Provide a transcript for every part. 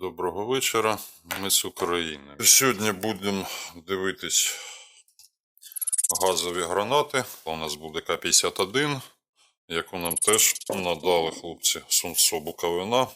Доброго вечора. Ми з України. Сьогодні будемо дивитись газові гранати. У нас буде К-51, яку нам теж надали хлопці Сунсо Буковина.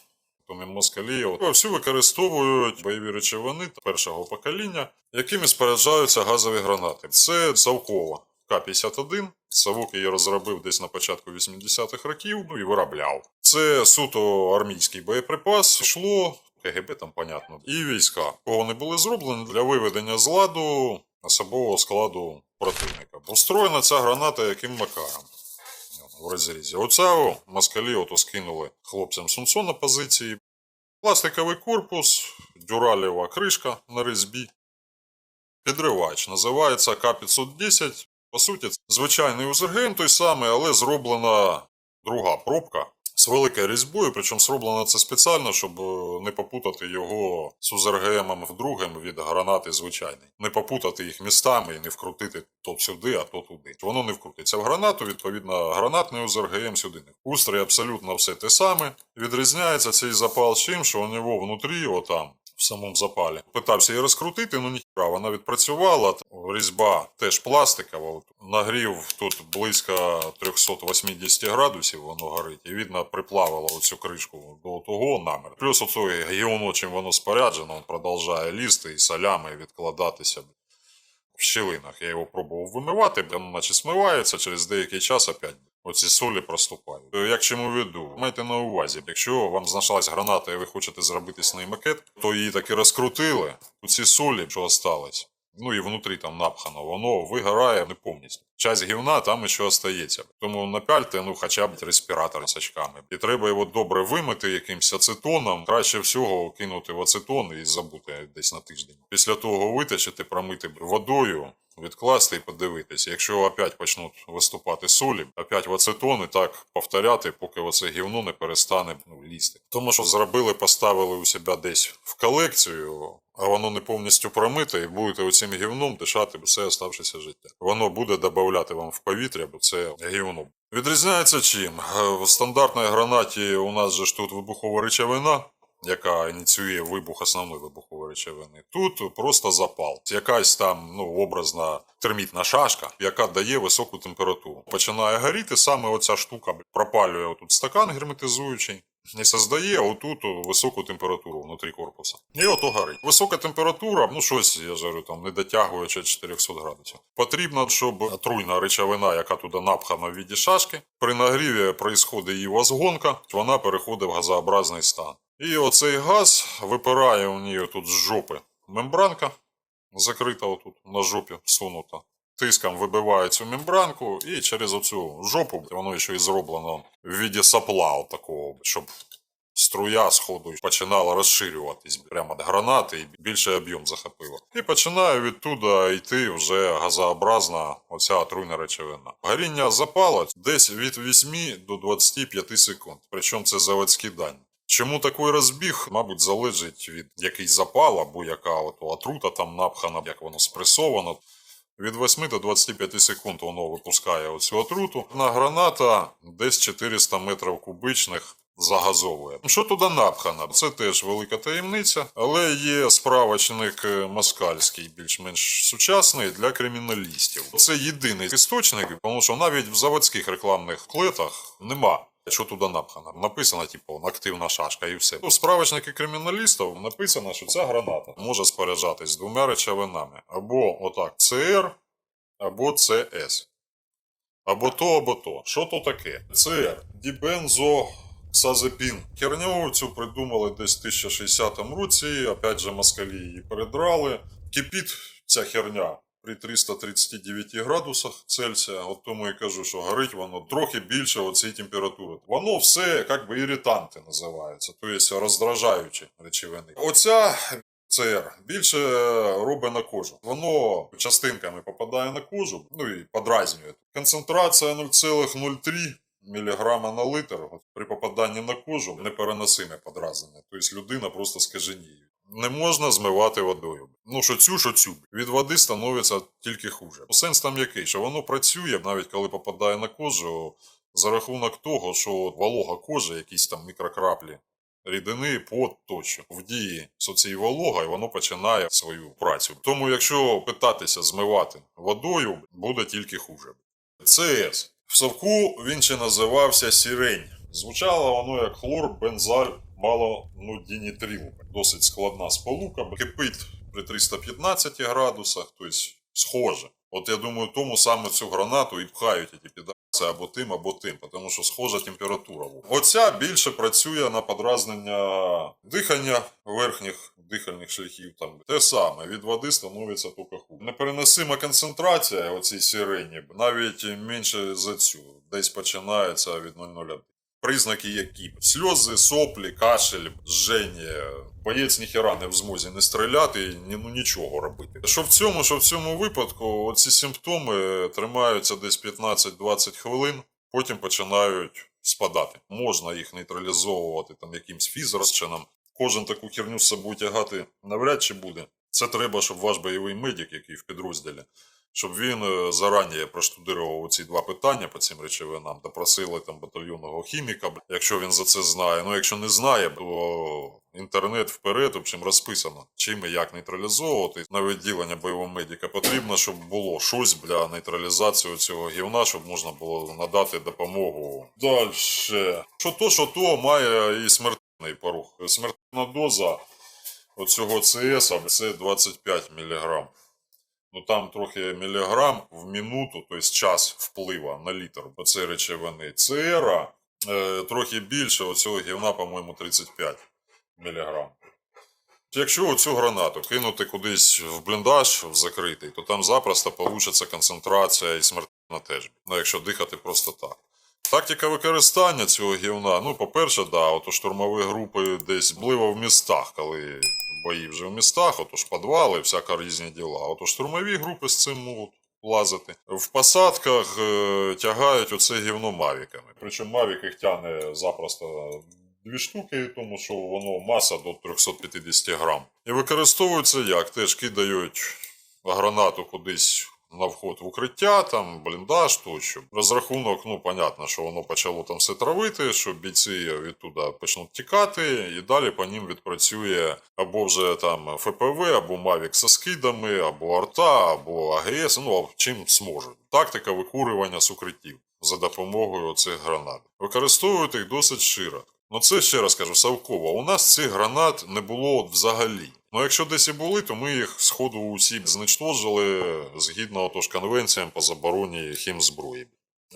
Тому москалі всі використовують бойові речовини першого покоління, якими споряджаються газові гранати. Це Савкова К-51. Савук її розробив десь на початку 80-х років ну, і виробляв. Це суто армійський боєприпас. Йшло КГБ, там понятно, і війська. кого Вони були зроблені для виведення з ладу особового складу противника. Устроєна ця граната яким макаром в розрізі. Оця москалі ото скинули хлопцям Сунсо на позиції. Пластиковий корпус, дюралєва кришка на різьбі. Підривач називається К-510. По суті, звичайний УЗГМ той самий, але зроблена друга пробка з великою різьбою, причому зроблено це спеціально, щоб е, не попутати його з узергемом вдругим від гранати звичайний. Не попутати їх містами і не вкрутити то сюди, а то туди. Воно не вкрутиться в гранату, відповідно, гранатний УЗРГМ сюди не. Устрій абсолютно все те саме. Відрізняється цей запал чим, що у нього внутрі, отам, в самому запалі. Питався її розкрутити, ну ніхіра, вона відпрацювала. Різьба теж пластикова. Нагрів тут близько 380 градусів, воно горить, і видно, приплавило оцю кришку до того намір. Плюс оцей гіоно, чим воно споряджено, він продовжує лізти і солями відкладатися в щілинах. Я його пробував вимивати, воно наче смивається, через деякий час опять оці солі проступають. Е, Як чому веду? Майте на увазі, якщо вам знайшлась граната і ви хочете зробити з неї макет, то її таки розкрутили. Ці солі, що осталось, ну і внутрі там напхано, воно вигорає не повністю. Часть гівна там ще остається. Тому напяльте, ну хоча б респіратор з очками. І треба його добре вимити якимось ацетоном. Краще всього кинути в ацетон і забути десь на тиждень. Після того витащити, промити водою. Відкласти і подивитися. Якщо опять почнуть виступати солі, опять в ацетон і так повторяти, поки оце гівно не перестане ну, лізти. Тому що зробили, поставили у себе десь в колекцію, а воно не повністю промите, і будете оцим гівном дишати все оставшееся життя. Воно буде додавати вам в повітря, бо це гівно. Відрізняється чим? Е, В стандартній гранаті у нас же ж тут вибухова речовина, яка ініціює вибух основної вибухової речовини. Тут просто запал. Якась там ну, образна термітна шашка, яка дає високу температуру. Починає горіти, саме оця штука пропалює отут стакан герметизуючий. І создає отут високу температуру внутрі корпуса. І ото горить. Висока температура, ну щось, я ж говорю, там не дотягує ще 400 градусів. Потрібно, щоб отруйна речовина, яка туди напхана в віді шашки, при нагріві проїсходить її возгонка, вона переходить в газообразний стан. І оцей газ випирає у неї тут з жопи мембранка, закрита отут на жопі всунута. Тиском вибиває цю мембранку, і через оцю жопу воно ще і зроблено в віді сапла такого, щоб струя сходу починала розширюватись прямо від гранати і більший об'єм захопило. І починає відтуда йти вже газообразна оця отруйна речовина. Горіння запала десь від 8 до 25 секунд, причому це заводські дані. Чому такий розбіг, мабуть, залежить від який запал або яка от отрута там напхана, як воно спресовано. Від 8 до 25 секунд воно випускає оцю отруту. На граната десь 400 метрів кубичних загазовує. Що туди напхано? Це теж велика таємниця, але є справочник е, москальський, більш-менш сучасний для криміналістів. Це єдиний істочник, тому що навіть в заводських рекламних клетах нема. Що туди напхано? Написано, типу, активна шашка і все. У справочники криміналістів написано, що ця граната може споряджатись двома речовинами. Або отак ЦР, або ЦС. Або то, або то. Що то таке? ЦР. Дібензо. Ксазепін. Херню цю придумали десь в 1060 році, опять же москалі її передрали. Кипить ця херня при 339 градусах Цельсія, от тому і кажу, що горить воно трохи більше оцієї температури. Воно все як би іританти називаються, тобто роздражаючі речовини. Оця ЦР більше робить на кожу. Воно частинками попадає на кожу, ну і подразнює. Концентрація 0,03 міліграма на литр при попаданні на кожу непереносиме подразнення. Тобто людина просто скаженіє. Не можна змивати водою. Ну, що цю, що цю. Від води становиться тільки хуже. Сенс там який, що воно працює, навіть коли попадає на кожу, за рахунок того, що волога кожи, якісь там мікрокраплі рідини, пот тощо. В дії соцій волога, і воно починає свою працю. Тому, якщо питатися змивати водою, буде тільки хуже. ЦС. В совку він ще називався сірень. Звучало воно як хлор, бензаль, мало ну. Досить складна сполука, кипить при 315 градусах, тобто схоже. От я думаю, тому саме цю гранату і пхають ті підаси або тим, або тим, тому що схожа температура. Оця більше працює на подразнення дихання верхніх дихальних шляхів. Там те саме від води становиться хуже. Непереносима концентрація оцій сирені навіть менше за цю, десь починається від 0,01. Признаки які сльози, соплі, кашель, жження. Боєць ніхера не в змозі не стріляти і ну, нічого робити. Що в цьому, що в цьому випадку, оці симптоми тримаються десь 15-20 хвилин, потім починають спадати. Можна їх нейтралізовувати там якимсь фізрозчином. Кожен таку херню з собою тягати навряд чи буде. Це треба, щоб ваш бойовий медик, який в підрозділі, щоб він е, зарані проштудирував ці два питання по цим речовинам, допросили там батальйонного хіміка, якщо він за це знає. Ну, якщо не знає, то інтернет вперед, общем, розписано, чим і як нейтралізовувати. На відділення бойового медика потрібно, щоб було щось для нейтралізації цього гівна, щоб можна було надати допомогу. Далі. Що то, що то має і смертельний порух. Смертельна доза оцього ЦС це 25 мг. Ну там трохи міліграм в минуту, тобто час вплива на літр цій речовини. ЦР е, трохи більше, оцього гівна, по-моєму, 35 міліграм. Якщо оцю гранату кинути кудись в бліндаж в закритий, то там запросто получиться концентрація і смертельна теж. Ну, якщо дихати просто так. Тактика використання цього гівна, ну, по-перше, да, ото штурмові групи десь бливо в містах, коли бої вже в містах, отож підвали, всяка різні діла. Ото штурмові групи з цим можуть лазити. В посадках е, тягають оце гівно мавіками. Причому мавік їх тягне запросто дві штуки, тому що воно маса до 350 грам. І використовується як? Теж кидають гранату кудись на вход в укриття, там бліндаж тощо. Розрахунок, ну, понятно, що воно почало там все травити, що бійці відтуда почнуть тікати, і далі по ним відпрацює або вже там ФПВ, або Мавік со скидами, або арта, або АГС, ну, чим зможуть. Тактика викурювання з укриттів за допомогою цих гранат. Використовують їх досить широко. Ну це ще раз кажу, Савкова. У нас цих гранат не було взагалі. Ну якщо десь і були, то ми їх сходу усі знищили згідно отож конвенціям по забороні хімзброї.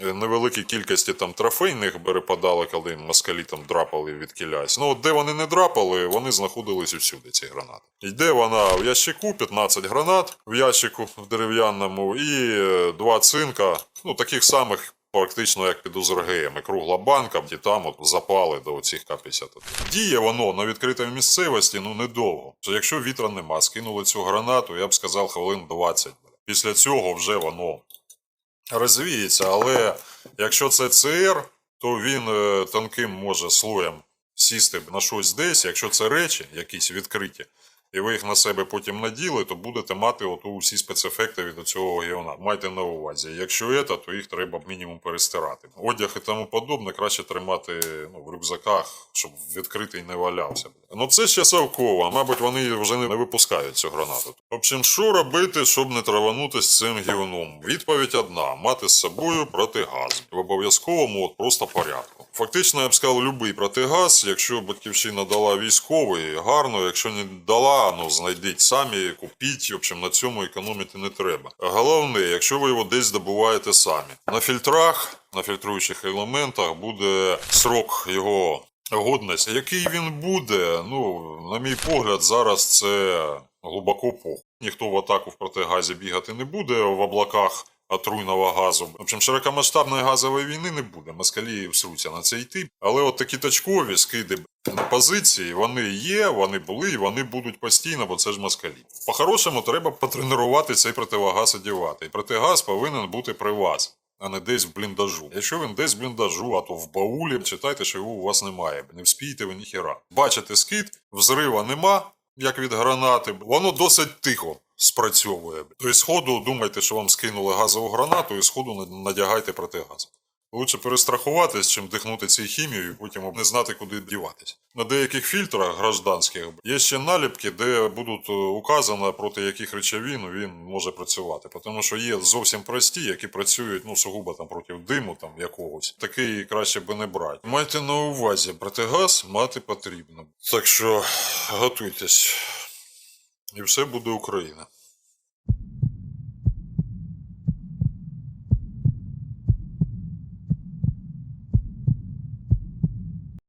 Е, Невеликій кількості там трофейних перепадали, коли москалі там драпали від кілясь. Ну от де вони не драпали, вони знаходились усюди, ці гранати. Йде вона в ящику, 15 гранат в ящику в дерев'яному, і е, два цинка, ну таких самих практично як під УЗРГМ, кругла банка, і там от запали до цих К-51. Діє воно на відкритій місцевості, ну недовго. Що якщо вітра нема, скинули цю гранату, я б сказав, хвилин 20. Після цього вже воно розвіється, але якщо це ЦР, то він е, тонким може слоєм сісти на щось десь. Якщо це речі, якісь відкриті, і ви їх на себе потім наділи, то будете мати ото усі спецефекти від цього геона. Майте на увазі. Якщо це, то їх треба мінімум перестирати. Одяг і тому подобне краще тримати ну, в рюкзаках, щоб відкритий не валявся. Ну це ще Савкова. Мабуть, вони вже не випускають цю гранату. В общем, що робити, щоб не траванутися цим гівном? Відповідь одна: мати з собою протигаз. В обов'язковому от просто порядку. Фактично, я б сказав, будь-який протигаз, якщо батьківщина дала військовий, гарно, якщо не дала, ну знайдіть самі, купіть. В общем, на цьому економити не треба. Головне, якщо ви його десь добуваєте самі. На фільтрах, на фільтруючих елементах буде срок його годності. Який він буде, ну, на мій погляд, зараз це глибоко похуй. Ніхто в атаку в протигазі бігати не буде в облаках отруйного газу. В общем, широкомасштабної газової війни не буде. Москалі всруться на це йти. Але от такі точкові скиди на позиції, вони є, вони були і вони будуть постійно, бо це ж москалі. По-хорошому, треба потренувати цей противогаз одягати. І протигаз повинен бути при вас. А не десь в бліндажу. Якщо він десь в бліндажу, а то в баулі, читайте, що його у вас немає. Не вспієте ви ніхіра. Бачите скид, взрива нема, як від гранати. Воно досить тихо спрацьовує. Тобто, сходу думайте, що вам скинули газову гранату, і сходу надягайте протигаз. Лучше перестрахуватись, чим дихнути цю хімію і потім не знати, куди діватись. На деяких фільтрах гражданських є ще наліпки, де будуть е, указано, проти яких речовин він може працювати. Тому що є зовсім прості, які працюють ну, сугубо там, проти диму там, якогось. Такий краще би не брати. Майте на увазі, протигаз мати потрібно. Так що готуйтесь. І все буде Україна.